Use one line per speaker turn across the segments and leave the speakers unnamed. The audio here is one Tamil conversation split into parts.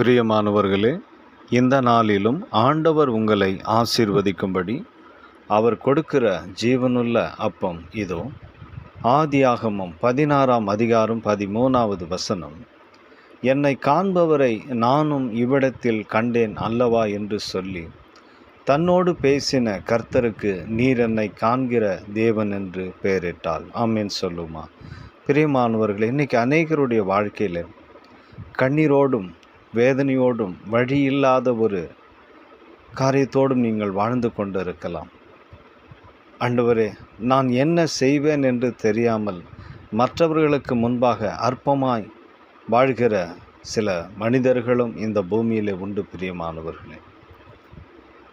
பிரியமானவர்களே இந்த நாளிலும் ஆண்டவர் உங்களை ஆசீர்வதிக்கும்படி அவர் கொடுக்கிற ஜீவனுள்ள அப்பம் இதோ. ஆதியாகமம் பதினாறாம் அதிகாரம் பதிமூணாவது வசனம். என்னை காண்பவரை நானும் இவ்விடத்தில் கண்டேன் அல்லவா? என்று சொல்லி தன்னோடு பேசின கர்த்தருக்கு நீர் என்னை காண்கிற தேவன் என்று பெயரிட்டாள். ஆமேன் சொல்லுமா. பிரியமானவர்கள் இன்னைக்கு அநேகருடைய வாழ்க்கையில் கண்ணீரோடும் வேதனையோடும் வழி இல்லாத ஒரு காரியத்தோடும் நீங்கள் வாழ்ந்து கொண்டு இருக்கலாம் ஆண்டவரே நான் என்ன செய்வேன் என்று தெரியாமல் மற்றவர்களுக்கு முன்பாக அற்பமாய் வாழ்கிற சில மனிதர்களும் இந்த பூமியிலே உண்டு பிரியமானவர்களே.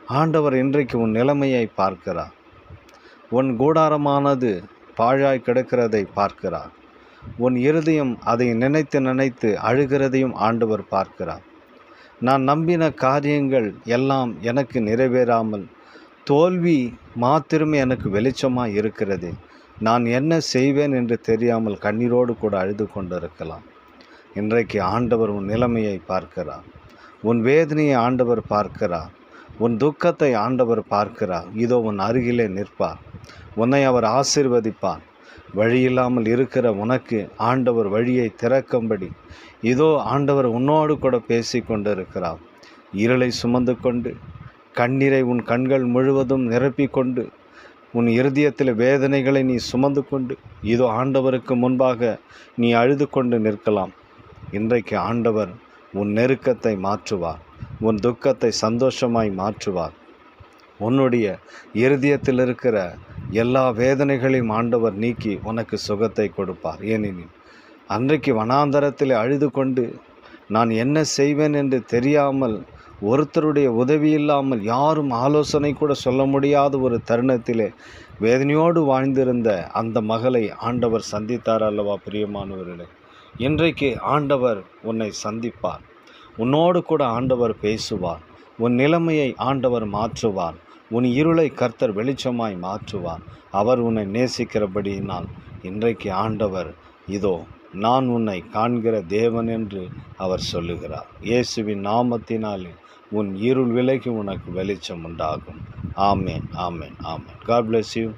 ஆண்டவர் இன்றைக்கு உன் நிலைமையை பார்க்கிறார். உன் கூடாரமானது பாழாய் கிடக்கிறதை பார்க்கிறார். உன் இருதயம் அதை நினைத்து நினைத்து அழுகிறதையும் ஆண்டவர் பார்க்கிறார். நான் நம்பின காரியங்கள் எல்லாம் எனக்கு நிறைவேறாமல் தோல்வி மாத்திரமே எனக்கு வெளிச்சமாக இருக்கிறது. நான் என்ன செய்வேன் என்று தெரியாமல் கண்ணீரோடு கூட அழுது கொண்டிருக்கலாம். இன்றைக்கு ஆண்டவர் உன் நிலைமையை பார்க்கிறார். உன் வேதனையை ஆண்டவர் பார்க்கிறார். உன் துக்கத்தை ஆண்டவர் பார்க்கிறார். இதோ உன் அருகிலே நிற்பார். உன்னை அவர் ஆசிர்வதிப்பார். வழியில்லாமல் இருக்கிற உனக்கு ஆண்டவர் வழியை திறக்கும்படி. இதோ ஆண்டவர் உன்னோடு கூட பேசி கொண்டிருக்கிறார். இருளை சுமந்து கொண்டு கண்ணீரை உன் கண்கள் முழுவதும் நிரப்பிக்கொண்டு உன் இருதயத்தில் வேதனைகளை நீ சுமந்து கொண்டு இதோ ஆண்டவருக்கு முன்பாக நீ அழுது கொண்டு நிற்கலாம். இன்றைக்கு ஆண்டவர் உன் நெருக்கத்தை மாற்றுவார் உன் துக்கத்தை சந்தோஷமாய் மாற்றுவார். உன்னுடைய இருதயத்தில் இருக்கிற எல்லா வேதனைகளையும் ஆண்டவர் நீக்கி உனக்கு சுகத்தை கொடுப்பார். ஏனெனில் அன்றைக்கு வனாந்தரத்தில் அழுது கொண்டு நான் என்ன செய்வேன் என்று தெரியாமல் ஒருத்தருடைய உதவி இல்லாமல் யாரும் ஆலோசனை கூட சொல்ல முடியாத ஒரு தருணத்திலே வேதனையோடு வாழ்ந்திருந்த அந்த மகளை ஆண்டவர் சந்தித்தார் அல்லவா பிரியமானவர்களே? இன்றைக்கு ஆண்டவர் உன்னை சந்திப்பார். உன்னோடு கூட ஆண்டவர் பேசுவார். உன் நிலைமையை ஆண்டவர் மாற்றுவார். உன் இருளை கர்த்தர் வெளிச்சமாய் மாற்றுவார். அவர் உன்னை நேசிக்கிறபடியினால் இன்றைக்கு ஆண்டவர் இதோ நான் உன்னை காண்கிற தேவன் என்று அவர் சொல்லுகிறார். இயேசுவின் நாமத்தினாலே உன் இருள் விலகி உனக்கு வெளிச்சம் உண்டாகும். ஆமேன் ஆமேன் ஆமேன். God bless you